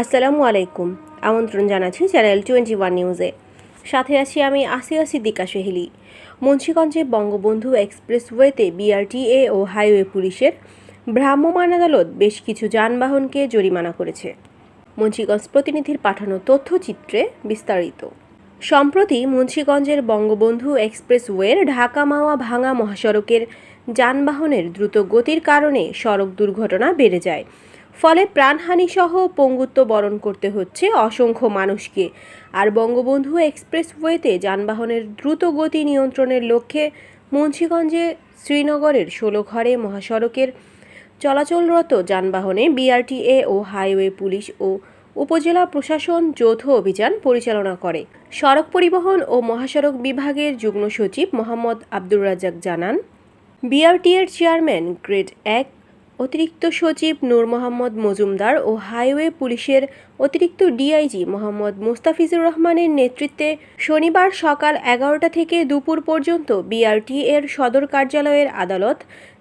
আসসালামু আলাইকুম। আমন্ত্রণ জানাচ্ছি চ্যানেল টোয়েন্টি ওয়ান নিউজে। সাথে আছি আমি আসিয়া সিদ্দিকা সেহেলি। মুন্সীগঞ্জে বঙ্গবন্ধু এক্সপ্রেসওয়েতে বিআরটিএ ও হাইওয়ে পুলিশের ভ্রাম্যমাণ আদালত বেশ কিছু যানবাহনকে জরিমানা করেছে। মুন্সীগঞ্জ প্রতিনিধির পাঠানো তথ্যচিত্রে বিস্তারিত। সম্প্রতি মুন্সীগঞ্জের বঙ্গবন্ধু এক্সপ্রেসওয়ের ঢাকা মাওয়া ভাঙা মহাসড়কের যানবাহনের দ্রুত গতির কারণে সড়ক দুর্ঘটনা বেড়ে যায়। ফলে প্রাণহানি সহ পঙ্গুত্ব বরণ করতে হচ্ছে অসংখ্য মানুষকে। আর বঙ্গবন্ধু এক্সপ্রেসওয়েতে যানবাহনের দ্রুত গতি নিয়ন্ত্রণের লক্ষ্যে মুন্সীগঞ্জে শ্রীনগরের ষোলোঘরে মহাসড়কের চলাচলরত যানবাহনে বিআরটিএ ও হাইওয়ে পুলিশ ও উপজেলা প্রশাসন যৌথ অভিযান পরিচালনা করে। সড়ক পরিবহন ও মহাসড়ক বিভাগের যুগ্ম সচিব মোহাম্মদ আব্দুর রাজ্জাক জানান, বিআরটিএর চেয়ারম্যান গ্রেড এক অতিরিক্ত সচিব নূর মোহাম্মদ মজুমদার ও হাইওয়ে পুলিশের অতিরিক্ত ডিআইজি মোহাম্মদ মুস্তাফিজুর রহমানের নেতৃত্বে শনিবার সকাল এগারোটা থেকে দুপুর পর্যন্ত বিআরটি এর সদর কার্যালয়ের আদালত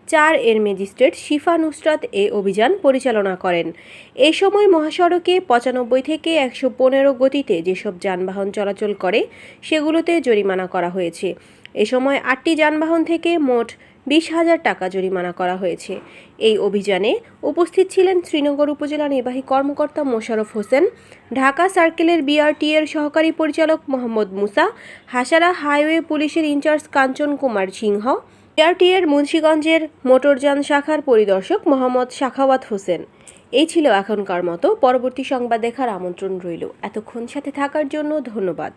চার এর ম্যাজিস্ট্রেট শিফা নুসরাত এ অভিযান পরিচালনা করেন। এই সময় মহাসড়কে পঁচানব্বই থেকে একশো পনেরো গতিতে যেসব যানবাহন চলাচল করে, সেগুলোতে জরিমানা করা হয়েছে। এ সময় আটটি যানবাহন থেকে মোট বিশ হাজার টাকা জরিমানা করা হয়েছে। এই অভিযানে উপস্থিত ছিলেন শ্রীনগর উপজেলা নির্বাহী কর্মকর্তা মোশারফ হোসেন, ঢাকা সার্কেলের বিআরটি এর সহকারী পরিচালক মোহাম্মদ মুসা, হাসারা হাইওয়ে পুলিশের ইনচার্জ কাঞ্চন কুমার সিংহ বিআরটি এর মুন্সীগঞ্জের মোটরযান শাখার পরিদর্শক মোহাম্মদ শাখাওয়াত হোসেন। এই ছিল এখনকার মতো। পরবর্তী সংবাদ দেখার আমন্ত্রণ রইল। এতক্ষণ সাথে থাকার জন্য ধন্যবাদ।